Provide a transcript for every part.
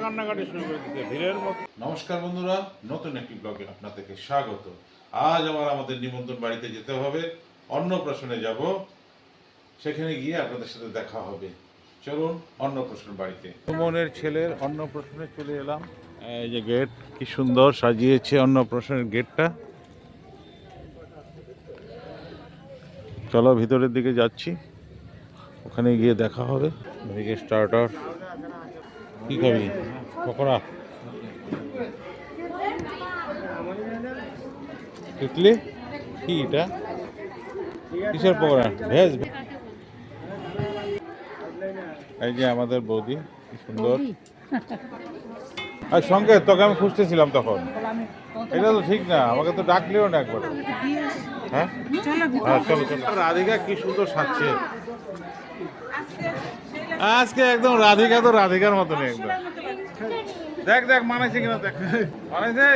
কান্নাকাটি শুরু করে দিচ্ছে, ভিড়ের নমস্কার বন্ধুরা, নতুন একটি ব্লগে আপনাদেরকে স্বাগত। আজ আবার আমাদের নিমন্ত্রণ বাড়িতে যেতে হবে অন্নপ্রাশনে যাব। সেখানে গিয়ে আপনাদের সাথে দেখা হবে। চলুন অন্নপ্রাশন বাড়িতে। সুমনের ছেলের অন্নপ্রাশনে চলে এলাম। এই যে গেট, কি সুন্দর সাজিয়েছে অন্নপ্রাশনের গেটটা। চলো ভিতরের দিকে যাচ্ছি। ওখানে গিয়ে দেখা হবে। এদিকে স্টার্টার কি খাবি? পকোড়া? তিতলি কি এটা? কিসের পকোড়া? ভেজ? এই যে আমাদের বৌদি কি সুন্দর। আর সঙ্গে তোকে আমি খুঁজতেছিলাম তখন। এটা তো ঠিক না আমাকে তো ডাকলেও না একবার। হ্যাঁ? হ্যাঁ চলো চলো। রাধিকা কি সুন্দর সাজছে। আজকে একদম রাধিকা তো রাধিকার মতনই একদম। দেখ দেখ মানাইছে কিনা দেখ। মানাইছে?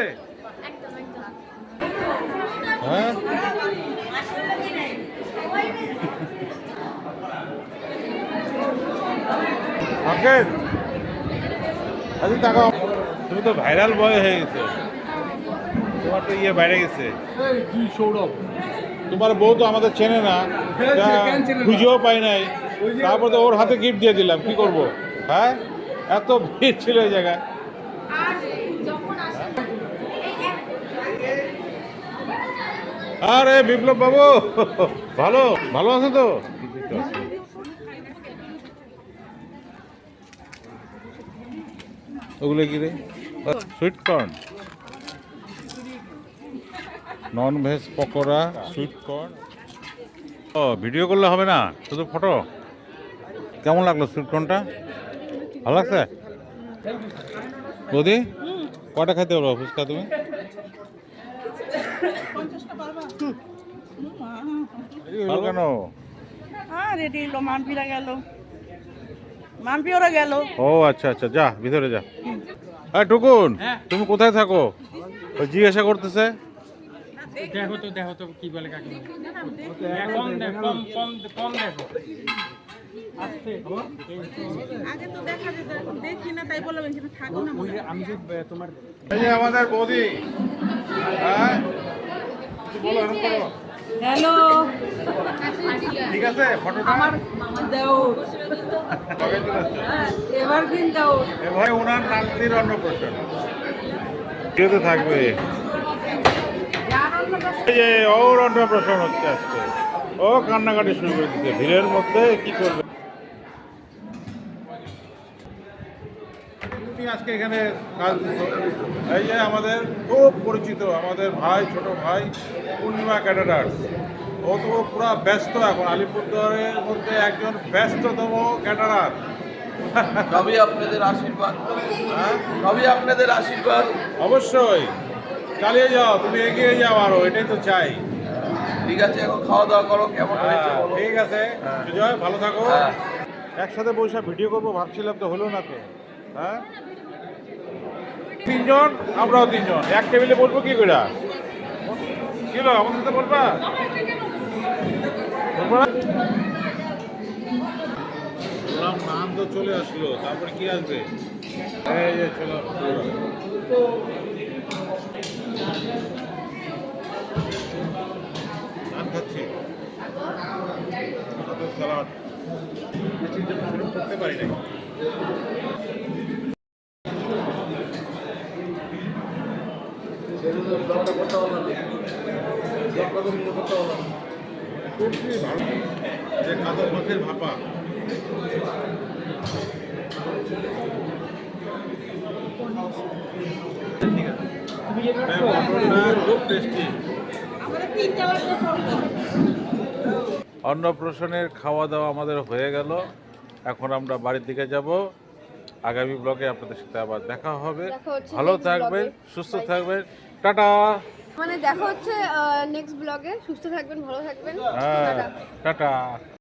হ্যাঁ? আচ্ছা তাকাও তুমি তো ভাইরাল বয় হয়ে গেছো। তোমার তো ইয়ে বাইরে গেছে। সৌরভ। তোমার বউ তো আমাদের চেনে না। হ্যাঁ? খুঁজেও পাই নাই। তারপর তো ওর হাতে গিফট দিয়ে দিলাম কি করব? হ্যাঁ? এত ভিড় ছিল এই জায়গায়। আরে বিপ্লব বাবু ভালো ভালো আছে তো? ওগুলো কি রে? Sweet corn non veg pakora sweet corn ও ভিডিও করলে হবে না শুধু ফটো কেমন লাগল সুইট কর্নটা ভালো লাগছে? বৌদি কটা খাইতে পারব ফুচকা তুমি? কেন? ও আচ্ছা আচ্ছা যা ভিতরে যা। হ্যাঁ টুকুন তুমি কোথায় থাকো? ওই জিজ্ঞাসা করতেছে। দেখো তো দেখো তো কি বলে কাকে কম দেখো কম কম কম দেখো। আমাদের বৌদি। হ্যাঁ। হ্যালো। ঠিক আছে? এবার কিন্তু এবারে ওনার নাতির অন্নপ্রাশন কেউতে থাকবে। এই যে ওর অন্নপ্রাশন হচ্ছে আজকে। ও কান্নাকাটি শুরু করে দিচ্ছে ভিড়ের মধ্যে কি করবে? আজকে এখানে কাজ এই যে আমাদের খুব পরিচিত আমাদের ভাই ছোট ভাই পূর্ণিমা ক্যাডারার ও তো পুরা ব্যস্ত এখন। আলিপুরদুয়ারের মধ্যে একজন ব্যস্ততম ক্যাডারার। সবই আপনাদের আশীর্বাদ। হ্যাঁ? সবই আপনাদের আশীর্বাদ। অবশ্যই। চালিয়ে যাও তুমি এগিয়ে যাও আরও এটাই তো চাই। ঠিক আছে এখন খাওয়া দাওয়া করো কেমন হয়েছে হ্যাঁ, ঠিক আছে। সুজয় ভালো থাকো। হ্যাঁ। একসাথে বসে ভিডিও করব ভাবছিলাম তো হলো না তো। হ্যাঁ? তিনজন আমরাও তিনজন। এক টেবিলে বলব কি করে কি হলো আমার সাথে বলবা নাম তো চলে আসলো তারপরে কি আসবে? এই যে চলো নান খাচ্ছি। স্যালাড বেশি জন্য ভালো যে মাছের ভাপা খুব টেস্টি অন্নপ্রাশনের খাওয়া দাওয়া আমাদের হয়ে গেল। এখন আমরা বাড়ির দিকে যাব। আগামী ব্লগে আপনাদের সাথে আবার দেখা হবে। ভালো থাকবেন সুস্থ থাকবেন। টাটা। মানে দেখা হচ্ছে নেক্সট ব্লগে সুস্থ থাকবেন ভালো থাকবেন। হ্যাঁ টাটা। টাটা।